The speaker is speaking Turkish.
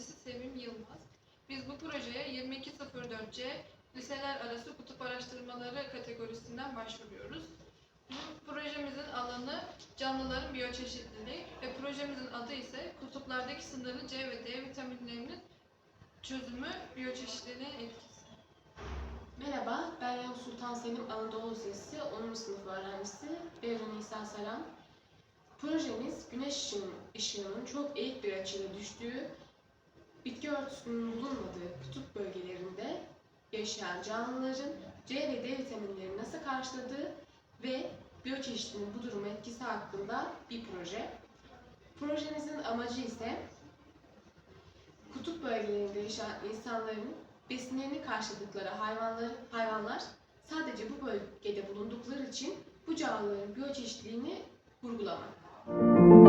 mühendisi Sevim Yılmaz. Biz bu projeye 2204C liseler arası kutup araştırmaları kategorisinden başvuruyoruz. Bu projemizin alanı canlıların biyoçeşitliliği ve projemizin adı ise kutuplardaki sınırlı C ve D vitaminlerinin çözümü biyoçeşitliliğin etkisi. Merhaba, ben Sultan Selim Anadolu Lisesi 10. sınıf öğrencisi Bevri Nisan Selam. Projemiz güneş ışığının çok eğik bir açıyla düştüğü bitki örtüsünün bulunmadığı kutup bölgelerinde yaşayan canlıların C ve D vitaminlerini nasıl karşıladığı ve biyoçeşitliliğin bu duruma etkisi hakkında bir proje. Projemizin amacı ise kutup bölgelerinde yaşayan insanların besinlerini karşıladıkları hayvanlar, hayvanlar sadece bu bölgede bulundukları için bu canlıların biyoçeşitliliğini vurgulamak.